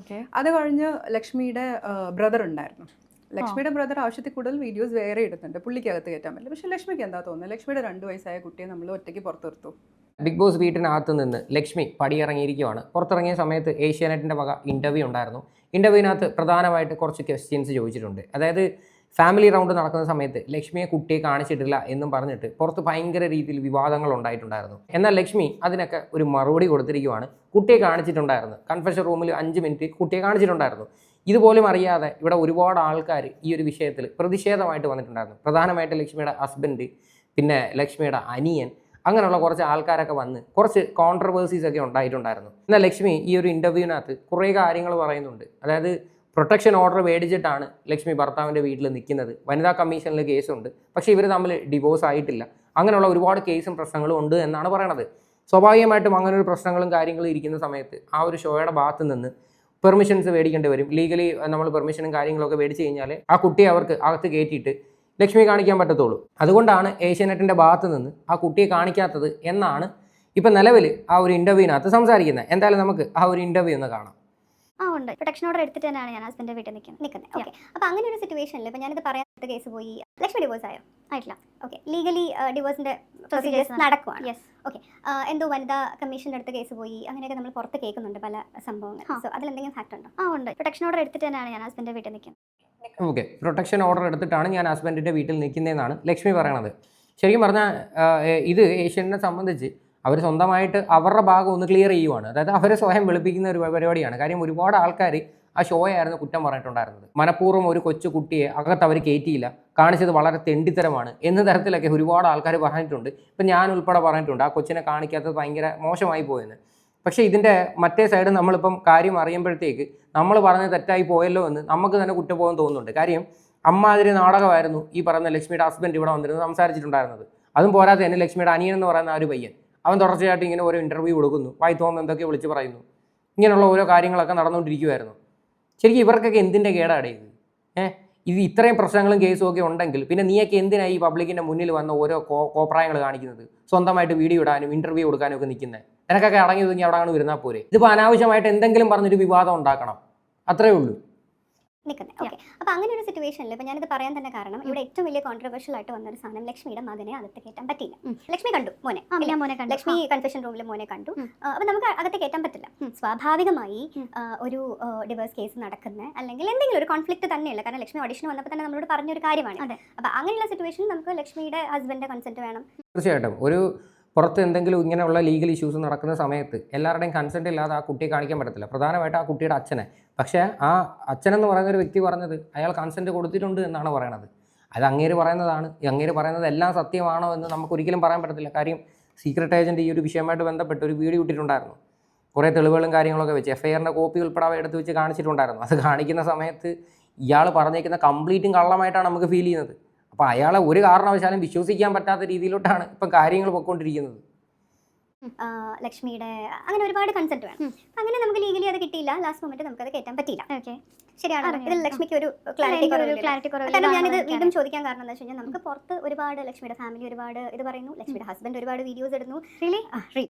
Okay അത് കഴിഞ്ഞ് ലക്ഷ്മിയുടെ ബ്രദർ ഉണ്ടായിരുന്നു. ലക്ഷ്മിയുടെ ബ്രദർ ആവശ്യത്തിൽ കൂടുതൽ വീഡിയോസ് വേറെ ഇടുന്നുണ്ട്. പുള്ളിക്കകത്ത് കയറ്റാൻ പറ്റില്ല. പക്ഷെ ലക്ഷ്മിക്ക് എന്താ തോന്നുന്നത്? ലക്ഷ്മിയുടെ രണ്ട് വയസ്സായ കുട്ടിയെ നമ്മൾ ഒറ്റയ്ക്ക് പുറത്തു ബിഗ് ബോസ് വീട്ടിനകത്ത് നിന്ന് ലക്ഷ്മി പടിയിറങ്ങിയിരിക്കുവാണ്. പുറത്തിറങ്ങിയ സമയത്ത് ഏഷ്യാനെറ്റിന്റെ വക ഇന്റർവ്യൂ ഉണ്ടായിരുന്നു. ഇന്റർവ്യൂവിനകത്ത് പ്രധാനമായിട്ട് കുറച്ച് ക്വസ്റ്റ്യൻസ് ചോദിച്ചിട്ടുണ്ട്. അതായത് ഫാമിലി റൗണ്ട് നടക്കുന്ന സമയത്ത് ലക്ഷ്മിയെ കുട്ടിയെ കാണിച്ചിട്ടില്ല എന്നും പറഞ്ഞിട്ട് പുറത്ത് ഭയങ്കര രീതിയിൽ വിവാദങ്ങൾ ഉണ്ടായിട്ടുണ്ടായിരുന്നു. എന്നാൽ ലക്ഷ്മി അതിനൊക്കെ ഒരു മറുപടി കൊടുത്തിരിക്കുവാണ്. കുട്ടിയെ കാണിച്ചിട്ടുണ്ടായിരുന്നു. കൺഫെഷൻ റൂമിൽ അഞ്ച് മിനിറ്റ് കുട്ടിയെ കാണിച്ചിട്ടുണ്ടായിരുന്നു. ഇതുപോലും അറിയാതെ ഇവിടെ ഒരുപാട് ആൾക്കാർ ഈ ഒരു വിഷയത്തിൽ പ്രതിഷേധമായിട്ട് വന്നിട്ടുണ്ടായിരുന്നു. പ്രധാനമായിട്ട് ലക്ഷ്മിയുടെ ഹസ്ബൻഡ് പിന്നെ ലക്ഷ്മിയുടെ അനിയൻ അങ്ങനെയുള്ള കുറച്ച് ആൾക്കാരൊക്കെ വന്ന് കുറച്ച് കോൺട്രവേഴ്സീസ് ഒക്കെ ഉണ്ടായിട്ടുണ്ടായിരുന്നു. എന്നാൽ ലക്ഷ്മി ഈ ഒരു ഇന്റർവ്യൂവിനകത്ത് കുറേ കാര്യങ്ങൾ പറയുന്നുണ്ട്. അതായത് പ്രൊട്ടക്ഷൻ ഓർഡർ മേടിച്ചിട്ടാണ് ലക്ഷ്മി ഭർത്താവിന്റെ വീട്ടിൽ നിൽക്കുന്നത്. വനിതാ കമ്മീഷനിൽ കേസുണ്ട്. പക്ഷേ ഇവർ തമ്മിൽ ഡിവോഴ്സ് ആയിട്ടില്ല. അങ്ങനെയുള്ള ഒരുപാട് കേസും പ്രശ്നങ്ങളും ഉണ്ട് എന്നാണ് പറയണത്. സ്വാഭാവികമായിട്ടും അങ്ങനെ ഒരു പ്രശ്നങ്ങളും കാര്യങ്ങളും ഇരിക്കുന്ന സമയത്ത് ആ ഒരു ഷോയുടെ ഭാഗത്ത് നിന്ന് പെർമിഷൻസ് മേടിക്കേണ്ടി വരും. ലീഗലി നമ്മൾ പെർമിഷനും കാര്യങ്ങളൊക്കെ മേടിച്ച് കഴിഞ്ഞാൽ ആ കുട്ടിയെ അവർക്ക് അകത്ത് കയറ്റിയിട്ട് ലക്ഷ്മി കാണിക്കാൻ പറ്റത്തുള്ളൂ. അതുകൊണ്ടാണ് ഏഷ്യാനെറ്റിന്റെ ഭാഗത്ത് നിന്ന് ആ കുട്ടിയെ കാണിക്കാത്തത് എന്നാണ് ഇപ്പം നിലവിൽ ആ ഒരു ഇന്റർവ്യൂവിനകത്ത് സംസാരിക്കുന്നത്. എന്തായാലും നമുക്ക് ആ ഒരു ഇന്റർവ്യൂ ഒന്ന് കാണാം. ആ ഉണ്ട്. പ്രൊട്ടക്ഷൻ ഓർഡർ എടുത്തിട്ട് തന്നെയാണ് ഞാൻ ഹസ്ബൻഡിന്റെ വീട്ടിൽ നിൽക്കുന്നത്. നിൽക്കുന്നത് ഓക്കെ അപ്പോൾ അങ്ങനെ ഒരു സിറ്റുവേഷനിൽ ഇപ്പോൾ ഞാനിത് പറയാത്ത കേസ് പോയി. ലക്ഷ്മി ഡിവോഴ്സ് ആയോ? ആയിട്ടില്ല. ഓക്കെ ലീഗലി ഡിവോഴ്സിന്റെ പ്രൊസീജിയേഴ്സ് നടക്കുവാണ്. യെസ് ഓക്കെ എന്തോ വനിതാ കമ്മീഷന്റെ അടുത്ത് കേസ് പോയി. അങ്ങനെയൊക്കെ നമ്മൾ പുറത്ത് കേൾക്കുന്നുണ്ട് പല സംഭവങ്ങൾ. സോ അതിലെന്തെങ്കിലും ഫാക്ട് ഉണ്ടോ? ആ ഉണ്ട്. പ്രൊട്ടക്ഷൻ ഓർഡർ എടുത്തിട്ട് തന്നെയാണ് ഞാൻ ഹസ്ബൻഡിന്റെ വീട്ടിൽ നിൽക്കുന്നത്. ഓക്കെ പ്രൊട്ടക്ഷൻ ഓർഡർ എടുത്തിട്ടാണ് ഞാൻ ഹസ്ബൻഡിന്റെ വീട്ടിൽ നിൽക്കുന്നതെന്നാണ് ലക്ഷ്മി പറയണത്. ശരിക്കും പറഞ്ഞാൽ ഇത് ഏഷ്യനെ സംബന്ധിച്ച് അവർ സ്വന്തമായിട്ട് അവരുടെ ഭാഗം ഒന്ന് ക്ലിയർ ചെയ്യുവാണ്. അതായത് അവരെ സ്വയം വെളുപ്പിക്കുന്ന ഒരു പരിപാടിയാണ്. കാര്യം ഒരുപാട് ആൾക്കാർ ആ ഷോയായിരുന്നു കുറ്റം പറഞ്ഞിട്ടുണ്ടായിരുന്നത്. മനഃപൂർവം ഒരു കൊച്ചു കുട്ടിയെ അകത്ത് അവർ കയറ്റിയില്ല കാണിച്ചത് വളരെ തെണ്ടിത്തരമാണ് എന്ന തരത്തിലൊക്കെ ഒരുപാട് ആൾക്കാർ പറഞ്ഞിട്ടുണ്ട്. ഇപ്പം ഞാൻ ഉൾപ്പെടെ പറഞ്ഞിട്ടുണ്ട്. ആ കൊച്ചിനെ കാണിക്കാത്തത് ഭയങ്കര മോശമായി പോയെന്ന്. പക്ഷേ ഇതിന്റെ മറ്റേ സൈഡ് നമ്മളിപ്പം കാര്യം അറിയുമ്പോഴത്തേക്ക് നമ്മൾ പറഞ്ഞത് തെറ്റായി പോയല്ലോ എന്ന് നമുക്ക് തന്നെ കുറ്റബോധം തോന്നുന്നുണ്ട്. കാര്യം അമ്മാതിരി നാടകമായിരുന്നു ഈ പറയുന്ന ലക്ഷ്മിയുടെ ഹസ്ബൻഡ് ഇവിടെ വന്നിരുന്നു സംസാരിച്ചിട്ടുണ്ടായിരുന്നത്. അതും പോരാതെ തന്നെ ലക്ഷ്മിയുടെ അനിയൻ എന്ന് പറയുന്ന ആ ഒരു പയ്യൻ. അവൻ തുടർച്ചയായിട്ട് ഇങ്ങനെ ഓരോ ഇന്റർവ്യൂ കൊടുക്കുന്നു. വായിത്തോന്ന് എന്തൊക്കെ വിളിച്ച് പറയുന്നു. ഇങ്ങനെയുള്ള ഓരോ കാര്യങ്ങളൊക്കെ നടന്നുകൊണ്ടിരിക്കുമായിരുന്നു ശരിക്കും ഇവർക്കൊക്കെ എന്തിന്റെ കേടാണ് ഇത്? ഏഹ് ഇത് ഇത്രയും പ്രശ്നങ്ങളും കേസും ഒക്കെ ഉണ്ടെങ്കിൽ പിന്നെ നീയൊക്കെ എന്തിനാണ് ഈ പബ്ലിക്കിന്റെ മുന്നിൽ വന്ന ഓരോ കോ കോപ്രായങ്ങൾ കാണിക്കുന്നത്? സ്വന്തമായിട്ട് വീഡിയോ ഇടാനും ഇന്റർവ്യൂ കൊടുക്കാനും ഒക്കെ നിൽക്കുന്നത് നിനക്കൊക്കെ അടങ്ങി ഒതുങ്ങി അവിടെ ആണ് വരുന്നാൽ പോരെ. ഇതിപ്പോൾ അനാവശ്യമായിട്ട് എന്തെങ്കിലും പറഞ്ഞൊരു വിവാദം ഉണ്ടാക്കണം. അത്രേ ഉള്ളൂ. നിൽക്കുന്നത് ഓക്കെ അപ്പോൾ അങ്ങനെ ഒരു സിറ്റുവേഷനിൽ ഇപ്പോൾ ഞാനിത് പറയാൻ തന്നെ കാരണം ഇവിടെ ഏറ്റവും വലിയ കോൺട്രവേഴ്ഷ്യൽ ആയിട്ട് വന്ന ഒരു സാധനം ലക്ഷ്മിയുടെ മകനെ അകത്ത് കയറ്റാൻ പറ്റില്ല ലക്ഷ്മി കണ്ടു മോനെ. മോനെ കണ്ടു. ലക്ഷ്മി കൺഫെഷൻ റൂമിൽ മോനെ കണ്ടു. അപ്പോൾ നമുക്ക് അകത്ത് കയറ്റാൻ പറ്റില്ല. സ്വാഭാവികമായി ഒരു ഡിവേഴ്സ് കേസ് നടക്കുന്ന. അല്ലെങ്കിൽ എന്തെങ്കിലും ഒരു കോൺഫ്ലിക്ട് തന്നെയുള്ള കാരണം ലക്ഷ്മി ഓഡിഷൻ വന്നപ്പോൾ തന്നെ നമ്മളോട് പറഞ്ഞൊരു കാര്യമാണ്. അപ്പൊ അപ്പോൾ അങ്ങനെയുള്ള സിറ്റുവേഷനിൽ നമുക്ക് ലക്ഷ്മിയുടെ ഹസ്ബൻഡിന്റെ കൺസെന്റ് വേണം. തീർച്ചയായിട്ടും. ഒരു പുറത്ത് എന്തെങ്കിലും ഇങ്ങനെയുള്ള ലീഗൽ ഇഷ്യൂസ് നടക്കുന്ന സമയത്ത് എല്ലാവരുടെയും കൺസെന്റ് ഇല്ലാതെ ആ കുട്ടിയെ കാണിക്കാൻ പറ്റത്തില്ല. പ്രധാനമായിട്ട് ആ കുട്ടിയുടെ അച്ഛനെ. പക്ഷേ ആ അച്ഛനെന്ന് പറയുന്ന ഒരു വ്യക്തി പറഞ്ഞത് അയാൾ കൺസെന്റ് കൊടുത്തിട്ടുണ്ട് എന്നാണ് പറയണത്. അത് അങ്ങേര് പറയുന്നതാണ്. അങ്ങേര് പറയുന്നത് എല്ലാം സത്യമാണോ എന്ന് നമുക്ക് ഒരിക്കലും പറയാൻ പറ്റത്തില്ല. കാര്യം സീക്രട്ട് ഏജന്റ് ഈ ഒരു വിഷയമായിട്ട് ബന്ധപ്പെട്ട് ഒരു വീഡിയോ ഇട്ടിട്ടുണ്ടായിരുന്നു. കുറേ തെളിവുകളും കാര്യങ്ങളൊക്കെ വെച്ച് എഫ് ഐ ആറിന്റെ കോപ്പി ഉൾപ്പെടെ എടുത്ത് വെച്ച് കാണിച്ചിട്ടുണ്ടായിരുന്നു. അത് കാണിക്കുന്ന സമയത്ത് ഇയാൾ പറഞ്ഞേക്കുന്ന കംപ്ലീറ്റും കള്ളമായിട്ടാണ് നമുക്ക് ഫീൽ ചെയ്യുന്നത്. അപ്പോൾ അയാളെ ഒരു കാരണവശാലും വിശ്വസിക്കാൻ പറ്റാത്ത രീതിയിലോട്ടാണ് ഇപ്പം കാര്യങ്ങൾ പൊയ്ക്കൊണ്ടിരിക്കുന്നത്. ലക്ഷ്മിയുടെ അങ്ങനെ ഒരുപാട് കൺസെപ്റ്റ് വേണം. അങ്ങനെ നമുക്ക് ലീഗലി അത് കിട്ടിയില്ല. ലാസ്റ്റ് മൊമെന്റ് നമുക്ക് അത് കയറ്റാൻ പറ്റിയില്ല. ശരിയാണ്? ഇതിൽ ലക്ഷ്മിക്ക് ഒരു ക്ലാരിറ്റി ക്ലാരിറ്റി കാരണം ഞാനിത് വീണ്ടും ചോദിക്കാൻ കാരണം എന്താ വെച്ചാൽ നമുക്ക് പുറത്ത് ഒരുപാട് ലക്ഷ്മിയുടെ ഫാമിലി ഒരുപാട് ഇത് പറയുന്നു. ലക്ഷ്മിയുടെ ഹസ്ബൻഡ് ഒരുപാട് വീഡിയോസ് ഇടുന്നു. റിയലി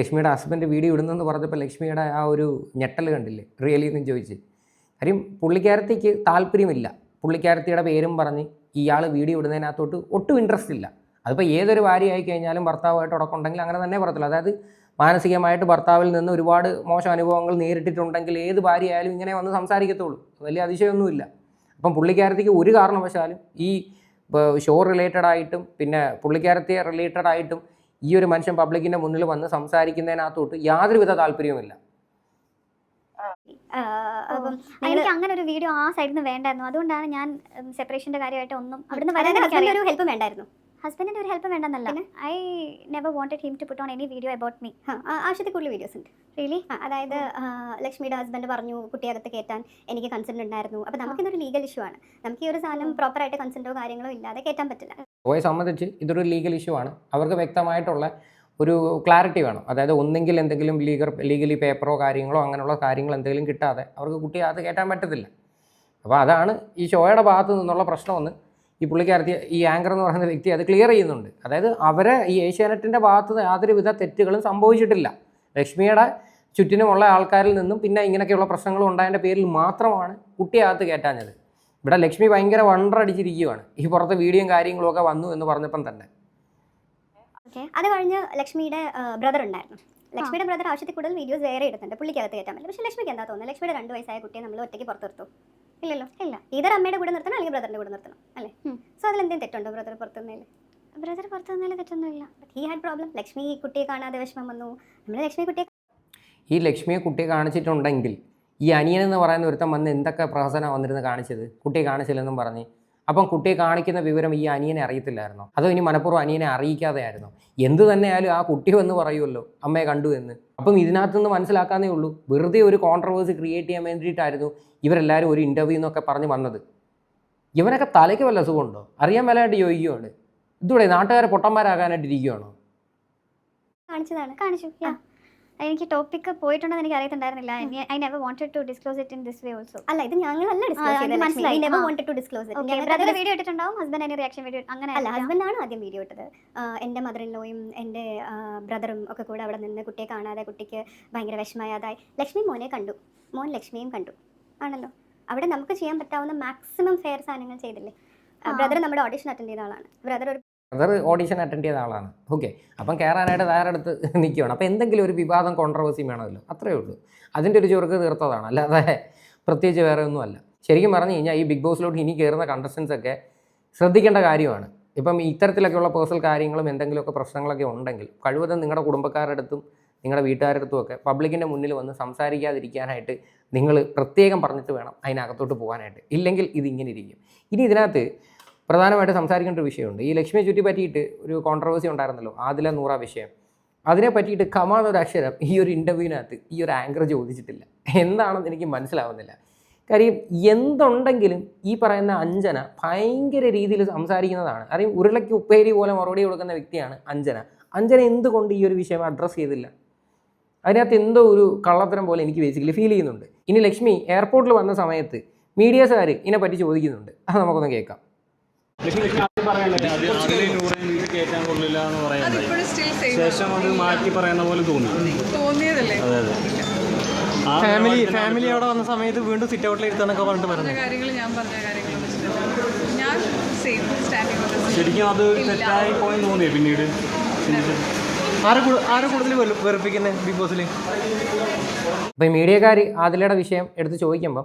ലക്ഷ്മിയുടെ ഹസ്ബൻഡ് വീഡിയോ ഇടുന്നെന്ന് പറഞ്ഞപ്പോൾ ലക്ഷ്മിയുടെ ആ ഒരു ഞെട്ടൽ കണ്ടില്ലേ? റിയലി എന്ന് ചോദിച്ച്. കാര്യം പുള്ളിക്കാരത്തിക്ക് താല്പര്യമില്ല. പുള്ളിക്കാരത്തിയുടെ പേരും പറഞ്ഞ് ഇയാൾ വീഡിയോ ഇടുന്നതിനകത്തോട്ട് ഒട്ടും ഇൻട്രസ്റ്റ് ഇല്ല. അതിപ്പോൾ ഏതൊരു ഭാര്യയായി കഴിഞ്ഞാലും ഭർത്താവായിട്ട് ഉടക്കുണ്ടെങ്കിൽ അങ്ങനെ തന്നെ പറയത്തില്ല അതായത് മാനസികമായിട്ട് ഭർത്താവിൽ നിന്ന് ഒരുപാട് മോശം അനുഭവങ്ങൾ നേരിട്ടിട്ടുണ്ടെങ്കിൽ ഏത് ഭാര്യയായാലും ഇങ്ങനെ വന്ന് സംസാരിക്കത്തുള്ളൂ. വലിയ അതിശയമൊന്നുമില്ല. അപ്പം പുള്ളിക്കാരത്തിക്ക് ഒരു കാരണവശാലും ഈ ഷോ റിലേറ്റഡ് ആയിട്ടും പിന്നെ പുള്ളിക്കാരത്തെ റിലേറ്റഡ് ആയിട്ടും ഈ ഒരു മനുഷ്യൻ പബ്ലിക്കിന്റെ മുന്നിൽ വന്ന് സംസാരിക്കുന്നതിനകത്തോട്ട് യാതൊരുവിധ താല്പര്യവുമില്ല. അപ്പം എനിക്ക് അങ്ങനെ ഒരു വീഡിയോ ആ സൈഡിൽ നിന്ന് വേണ്ടായിരുന്നു. അതുകൊണ്ടാണ് ഞാൻ സെപ്പറേഷന്റെ കാര്യമായിട്ട് ഒന്നും അവിടുന്ന് വരാൻ ഒരു ഹെൽപ്പ് വേണ്ടായിരുന്നു. ഹസ്ബൻഡിന്റെ ഒരു help വേണ്ടെന്നല്ല. I never wanted him to put on any video about me ആവശ്യത്തിൽ കൂടുതൽ വീഡിയോസ് ഉണ്ട്. റിയലി അതായത് ലക്ഷ്മിയുടെ ഹസ്ബൻഡ് പറഞ്ഞു കുട്ടിയകത്ത് കയറ്റാൻ എനിക്ക് കൺസെന്റ് ഉണ്ടായിരുന്നു. അപ്പോൾ നമുക്കിതൊരു ലീഗൽ ഇഷ്യൂ ആണ്. നമുക്ക് ഈ ഒരു സാധനം പ്രോപ്പറായിട്ട് കൺസെന്റോ കാര്യങ്ങളോ ഇല്ലാതെ കയറ്റാൻ പറ്റില്ല. ഷോയെ സംബന്ധിച്ച് ഇതൊരു ലീഗൽ ഇഷ്യൂ ആണ്. അവർക്ക് വ്യക്തമായിട്ടുള്ള ഒരു ക്ലാരിറ്റി വേണം. അതായത് ഒന്നെങ്കിൽ എന്തെങ്കിലും ലീഗർ ലീഗലി പേപ്പറോ കാര്യങ്ങളോ അങ്ങനെയുള്ള കാര്യങ്ങൾ എന്തെങ്കിലും കിട്ടാതെ അവർക്ക് കുട്ടിയെ അത് കയറ്റാൻ പറ്റത്തില്ല. അപ്പോൾ അതാണ് ഈ ഷോയുടെ ഭാഗത്തു നിന്നുള്ള പ്രശ്നമെന്ന് ഈ പുള്ളിക്കാരത്തി ഈ ആങ്കർ എന്ന് പറയുന്ന വ്യക്തി അത് ക്ലിയർ ചെയ്യുന്നുണ്ട്. അതായത് അവരെ ഈ ഏഷ്യാനെറ്റിന്റെ ഭാഗത്ത് യാതൊരുവിധ തെറ്റുകളും സംഭവിച്ചിട്ടില്ല. ലക്ഷ്മിയുടെ ചുറ്റിനുമുള്ള ആൾക്കാരിൽ നിന്നും പിന്നെ ഇങ്ങനെയൊക്കെയുള്ള പ്രശ്നങ്ങൾ ഉണ്ടായതിന്റെ പേരിൽ മാത്രമാണ് കുട്ടിയെ അകത്ത് കയറ്റാഞ്ഞത് ഇവിടെ ലക്ഷ്മി ഭയങ്കര വണ്ടർ അടിച്ചിരിക്കുകയാണ് ഈ പുറത്ത് വീഡിയോയും കാര്യങ്ങളും ഒക്കെ വന്നു എന്ന് പറഞ്ഞപ്പം തന്നെ. അത് കഴിഞ്ഞ് ലക്ഷ്മിയുടെ ബ്രദർ ഉണ്ടായിരുന്നു. ലക്ഷ്മിയുടെ ബ്രദർ ആവശ്യത്തിൽ കൂടുതൽ വീഡിയോസ് വേറെ എടുത്തിട്ടുണ്ട് പുള്ളിക്കകത്ത് കയറ്റാൻ പറ്റില്ല. പക്ഷേ ലക്ഷ്മിക്ക് എന്താ തോന്നുന്നത്? ലക്ഷ്മിയുടെ രണ്ട് വയസ്സായ കുട്ടിയെ നമ്മൾ ഒറ്റയ്ക്ക് പുറത്ത് നിർത്തും ഇല്ലല്ലോ? ഇല്ല. ഇതർ അമ്മയുടെ കൂടെ നിർത്തണം അല്ലെങ്കിൽ ബ്രദറിന്റെ കൂടെ നിർത്തണം. അല്ലേ? സോ അതിൽ എന്തെങ്കിലും തെറ്റുണ്ടോ ബ്രദർ പുറത്തുനിന്നതിൽ ബ്രദർ പുറത്തുനിന്നതിൽ തെറ്റൊന്നുമില്ല. ഹി ഹാഡ് പ്രോബ്ലം ലക്ഷ്മി കുട്ടിയെ കാണാതെ വിഷമം വന്നു. നമ്മൾ ലക്ഷ്മി കുട്ടിയെ ഈ ലക്ഷ്മിയെ കുട്ടിയെ കാണിച്ചിട്ടുണ്ടെങ്കിൽ ഈ അനിയൻ എന്ന് പറയുന്ന ഒരുത്തം വന്ന് എന്തൊക്കെ പ്രഹസനം വന്നിരുന്ന് കാണിച്ചത്? കുട്ടിയെ കാണിച്ചില്ലെന്നും പറഞ്ഞ്. അപ്പം കുട്ടിയെ കാണിക്കുന്ന വിവരം ഈ അനിയനെ അറിയത്തില്ലായിരുന്നു? അതോ ഇനി മനഃപൂർവം അനിയനെ അറിയിക്കാതെ ആയിരുന്നു എന്ത് തന്നെയായാലും ആ കുട്ടി വന്ന് പറയുമല്ലോ അമ്മയെ കണ്ടു എന്ന്. അപ്പം ഇതിനകത്തുനിന്ന് മനസ്സിലാക്കാന്നേ ഉള്ളൂ. വെറുതെ ഒരു കോൺട്രവേഴ്സി ക്രിയേറ്റ് ചെയ്യാൻ വേണ്ടിയിട്ടായിരുന്നു ഇവരെല്ലാവരും ഒരു ഇന്റർവ്യൂ എന്നൊക്കെ പറഞ്ഞ് വന്നത്. ഇവനൊക്കെ തലയ്ക്ക് വല്ല അസുഖമുണ്ടോ അറിയാൻ മേലായിട്ട് ചോദിക്കുകയാണ് ഇതൂടെ നാട്ടുകാരെ പൊട്ടന്മാരാകാനായിട്ട് ഇരിക്കുകയാണോ കാണിച്ചതാണ്. കാണിച്ചു. എനിക്ക് ടോപ്പിക് പോയിട്ടുണ്ടെന്ന് എനിക്ക് അറിയത്തുണ്ടായിരുന്നില്ല I never wanted to disclose it in this way also അല്ല ഇത് ഞങ്ങളല്ല ഡിസ്ക്ലോസ് ചെയ്തത് മനസ്സിലായി. Never wanted to disclose it brother video ഇട്ടിട്ടുണ്ടാവും? Husband അതിന് റിയാക്ഷൻ വീഡിയോ അങ്ങനെ അല്ല ഹസ്ബൻഡ് ആണ് ആദ്യം വീഡിയോ ഇട്ടത്. എന്റെ മദർ ഇൻ ലോയും എന്റെ ബ്രദറും ഒക്കെ കൂടെ അവിടെ നിന്ന് കുട്ടിയെ കാണാതെ കുട്ടിക്ക് ഭയങ്കര വിഷമയാതായി. ലക്ഷ്മി മോനെ കണ്ടു. മോൻ ലക്ഷ്മിയും കണ്ടു. ആണല്ലോ. അവിടെ നമുക്ക് ചെയ്യാൻ പറ്റാവുന്ന മാക്സിമം ഫെയർ സാധനങ്ങൾ ചെയ്തില്ലേ? ബ്രദർ നമ്മുടെ ഓഡിഷൻ അറ്റൻഡ് ചെയ്ത ആളാണ്. ബ്രദർ ഒരു ബ്രദർ ഓഡീഷൻ അറ്റൻഡ് ചെയ്ത ആളാണ്. ഓക്കെ അപ്പം കയറാനായിട്ട് തയ്യാറെടുത്ത് നിൽക്കുകയാണ് അപ്പോൾ എന്തെങ്കിലും ഒരു വിവാദം കോൺട്രവേഴ്സിയും വേണമല്ലോ. അത്രയേ ഉള്ളൂ. അതിന്റെ ഒരു ചുരുക്ക് തീർത്തതാണ്. അല്ലാതെ പ്രത്യേകിച്ച് വേറെ ഒന്നുമല്ല ശരിക്കും പറഞ്ഞു കഴിഞ്ഞാൽ ഈ ബിഗ് ബോസിലോട്ട് ഇനി കയറുന്ന കണ്ടസ്റ്റൻസ് ഒക്കെ ശ്രദ്ധിക്കേണ്ട കാര്യമാണ്. ഇപ്പം ഇത്തരത്തിലൊക്കെയുള്ള പേഴ്സണൽ കാര്യങ്ങളും എന്തെങ്കിലുമൊക്കെ പ്രശ്നങ്ങളൊക്കെ ഉണ്ടെങ്കിൽ കഴിവതും നിങ്ങളുടെ കുടുംബക്കാരുടെ അടുത്തും നിങ്ങളുടെ വീട്ടുകാരുടെ അടുത്തും ഒക്കെ പബ്ലിക്കിന്റെ മുന്നിൽ വന്ന് സംസാരിക്കാതിരിക്കാനായിട്ട് നിങ്ങൾ പ്രത്യേകം പറഞ്ഞിട്ട് വേണം അതിനകത്തോട്ട് പോകാനായിട്ട്. ഇല്ലെങ്കിൽ ഇതിങ്ങനെ ഇരിക്കും. ഇനി ഇതിനകത്ത് പ്രധാനമായിട്ട് സംസാരിക്കേണ്ട ഒരു വിഷയമുണ്ട്. ഈ ലക്ഷ്മിയെ ചുറ്റി പറ്റിയിട്ട് ഒരു കോൺട്രവേഴ്സി ഉണ്ടായിരുന്നല്ലോ ആദില നൂറ വിഷയം. അതിനെ പറ്റിയിട്ട് ഒരു അക്ഷരം ഈ ഒരു ഇന്റർവ്യൂവിനകത്ത് ഈ ഒരു ആങ്കർ ചോദിച്ചിട്ടില്ല. എന്താണെന്ന് എനിക്ക് മനസ്സിലാവുന്നില്ല. കാര്യം എന്തുണ്ടെങ്കിലും ഈ പറയുന്ന അഞ്ജന ഭയങ്കര രീതിയിൽ സംസാരിക്കുന്നതാണ്. അറിയും ഉരുളയ്ക്ക് ഉപ്പേരി പോലെ മറുപടി കൊടുക്കുന്ന വ്യക്തിയാണ് അഞ്ജന. അഞ്ജന എന്തുകൊണ്ട് ഈ ഒരു വിഷയം അഡ്രസ്സ് ചെയ്തില്ല? അതിനകത്ത് എന്തോ ഒരു കള്ളത്തരം പോലെ എനിക്ക് ബേസിക്കലി ഫീൽ ചെയ്യുന്നുണ്ട്. ഇനി ലക്ഷ്മി എയർപോർട്ടിൽ വന്ന സമയത്ത് മീഡിയസുകാർ ഇതിനെപ്പറ്റി ചോദിക്കുന്നുണ്ട്. അത് നമുക്കൊന്ന് കേൾക്കാം. കയറ്റാൻ കൊള്ളില്ല എന്ന് പറയുന്നത്. ഇപ്പോഴും സ്റ്റിൽ സെയിം ശേഷം അത് മാറ്റി പറയുന്ന പോലെ തോന്നി. തോന്നിയതല്ലേ? അതെ അതെ. ഫാമിലി ഫാമിലി അവിടെ വന്ന സമയത്ത് വീണ്ടും സിറ്റ് ഔട്ടിൽ ഇരുത്താനൊക്കെ പറഞ്ഞിട്ട് പറഞ്ഞു കാര്യങ്ങൾ ഞാൻ പറഞ്ഞ കാര്യങ്ങൾ ഞാൻ ശരിക്കും അത് തെറ്റായി പോയെന്ന് തോന്നിയേ പിന്നീട്. ആരെ കൂടു- ആരെ കൂടുതൽ വെറുപ്പിക്കുന്നത് ബിഗ് ബോസിൽ അപ്പോൾ ഈ മീഡിയക്കാർ ആദിലയുടെ വിഷയം എടുത്ത് ചോദിക്കുമ്പം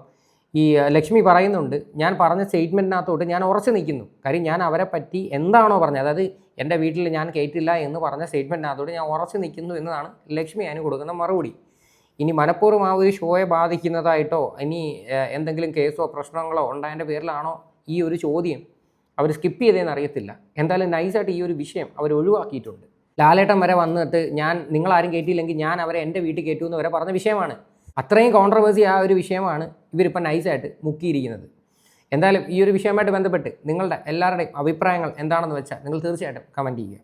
ഈ ലക്ഷ്മി പറയുന്നുണ്ട് ഞാൻ പറഞ്ഞ സ്റ്റേറ്റ്മെന്റിനകത്തോട്ട് ഞാൻ ഉറച്ചു നിൽക്കുന്നു. കാര്യം ഞാൻ അവരെ പറ്റി എന്താണോ പറഞ്ഞത്. അതായത് എന്റെ വീട്ടിൽ ഞാൻ കയറ്റില്ല എന്ന് പറഞ്ഞ സ്റ്റേറ്റ്മെന്റിനകത്തോട്ട് ഞാൻ ഉറച്ചു നിൽക്കുന്നു എന്നതാണ് ലക്ഷ്മി അതിന് കൊടുക്കുന്ന മറുപടി. ഇനി മനഃപൂർവം ആ ഒരു ഷോയെ ബാധിക്കുന്നതായിട്ടോ ഇനി എന്തെങ്കിലും കേസോ പ്രശ്നങ്ങളോ ഉണ്ടായതിന്റെ പേരിലാണോ ഈ ഒരു ചോദ്യം അവർ സ്കിപ്പ് ചെയ്തതെന്ന് അറിയത്തില്ല. എന്തായാലും നൈസായിട്ട് ഈ ഒരു വിഷയം അവർ ഒഴിവാക്കിയിട്ടുണ്ട്. ലാലേട്ടൻ വരെ വന്നിട്ട് ഞാൻ നിങ്ങളാരും കയറ്റിയില്ലെങ്കിൽ ഞാൻ അവരെ എന്റെ വീട്ടിൽ കയറ്റുമെന്ന് വരെ പറഞ്ഞ വിഷയമാണ്. അത്രയും കോൺട്രവേഴ്സി ആ ഒരു വിഷയമാണ് ഇവരിപ്പോൾ നൈസായിട്ട് മുക്കിയിരിക്കുന്നത്. എന്തായാലും ഈ ഒരു വിഷയവുമായിട്ട് ബന്ധപ്പെട്ട് നിങ്ങളുടെ എല്ലാവരുടെയും അഭിപ്രായങ്ങൾ എന്താണെന്ന് വെച്ചാൽ നിങ്ങൾ തീർച്ചയായിട്ടും കമന്റ് ചെയ്യുക.